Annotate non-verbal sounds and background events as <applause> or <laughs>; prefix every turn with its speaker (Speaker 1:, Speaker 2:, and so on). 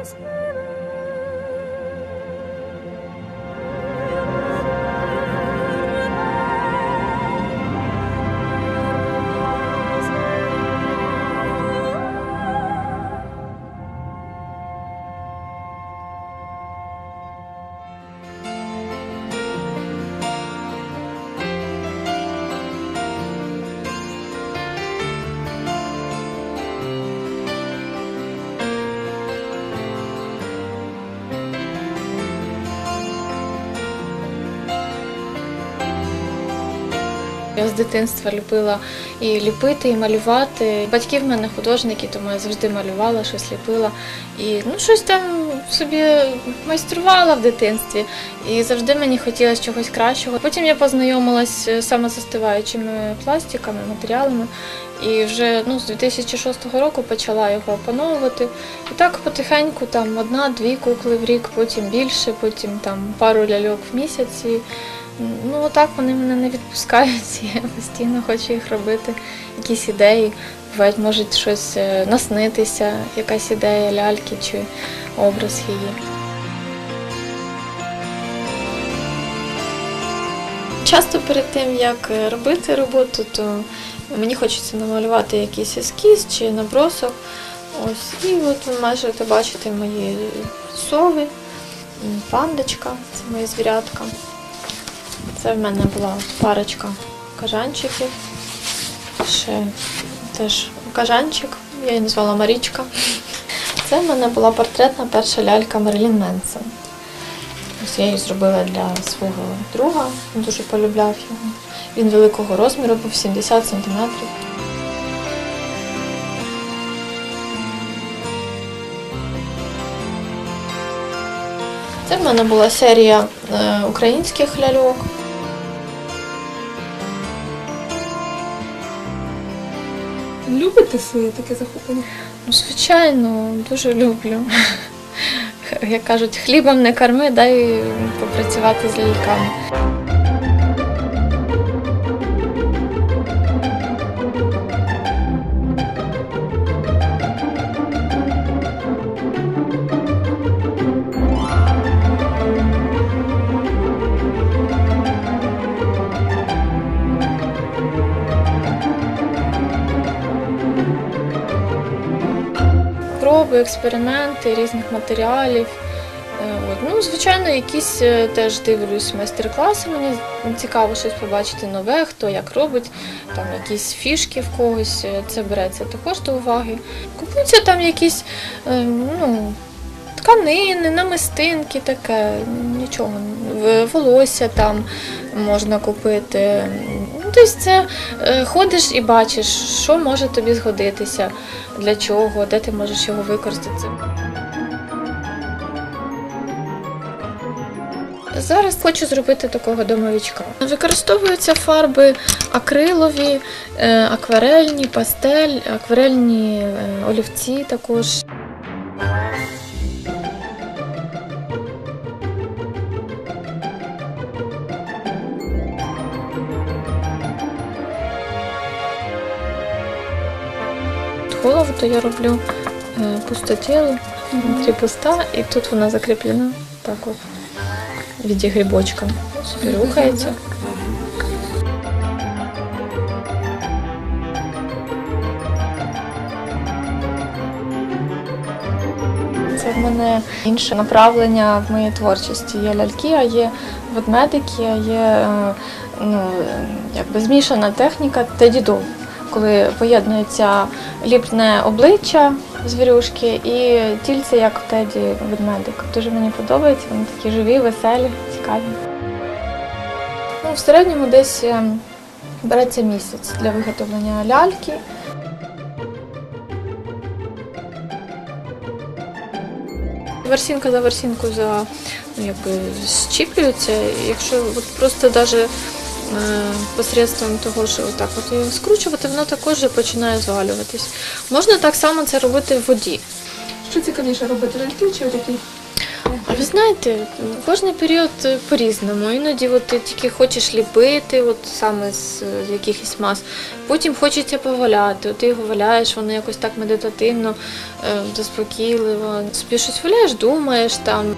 Speaker 1: is. Я з дитинства любила і ліпити, і малювати. Батьки в мене художники, тому я завжди малювала, щось ліпила. І ну, щось там собі майструвала в дитинстві. І завжди мені хотілося чогось кращого. Потім я познайомилась з самозастиваючими пластиками, матеріалами. І вже ну, з 2006 року почала його опановувати. І так потихеньку там одна-дві кукли в рік, потім більше, потім там пару ляльок в місяць. Ну отак вони мене не відпускають. <laughs> Я постійно хочу їх робити, якісь ідеї. Бувають, можуть щось е, наснитися, якась ідея ляльки чи образ її. Часто перед тим, як е, робити роботу, то мені хочеться намалювати якийсь ескіз чи набросок. Ось, і от ви можете бачити мої сови, пандочка, це моє звірятка. Це в мене була парочка кажанчиків. Ще теж кажанчик, я її назвала Марічка. Це в мене була портретна перша лялька Мерлін Менсон. Ось я її зробила для свого друга, він дуже полюбляв його. Він великого розміру був 70 сантиметрів. Це в мене була серія е, українських ляльок.
Speaker 2: Любите своє таке захоплення?
Speaker 1: Ну, звичайно, дуже люблю. Як кажуть, хлібом не корми, дай попрацювати з ляльками. Проби, експерименти різних матеріалів. Е. Ну, звичайно, якісь е, теж дивлюсь майстер-класи. Мені цікаво щось побачити нове, хто як робить, там якісь фішки в когось. е, Це береться також до уваги. Купуються там якісь ну, тканини, намистинки, таке, нічого. Волосся там можна купити. Тобто це е, ходиш і бачиш, що може тобі згодитися, для чого, де ти можеш його використати. Зараз хочу зробити такого домовичка. Використовуються фарби акрилові, е, акварельні, пастель, акварельні е, олівці також. Голову то я роблю е, пустотілу, внутрі пуста, і тут вона закріплена так от в віді грибочка. Собі рухається. Це в мене інше направлення в моїй творчості. Є ляльки, а є ведмедики, а є е, ну, якби змішана техніка теді-дол, коли поєднується ліпне обличчя звірюшки і тільце, як в теді ведмедик. Дуже мені подобається, вони такі живі, веселі, цікаві. Ну, в середньому десь е, береться місяць для виготовлення ляльки. Версінка за версінкою за ну, якби щіплюється. Якщо от просто навіть е, посередством того, що отак от її скручувати, воно також починає звалюватись. Можна так само це робити в воді.
Speaker 2: Що цікавіше робити ляльки чи отакі?
Speaker 1: А ви знаєте, кожний період е, по-різному. Іноді от ти тільки хочеш ліпити, от саме з е, якихось мас. Потім хочеться поваляти. От ти його валяєш, воно якось так медитативно, е, заспокійливо. Собі щось валяєш, думаєш там.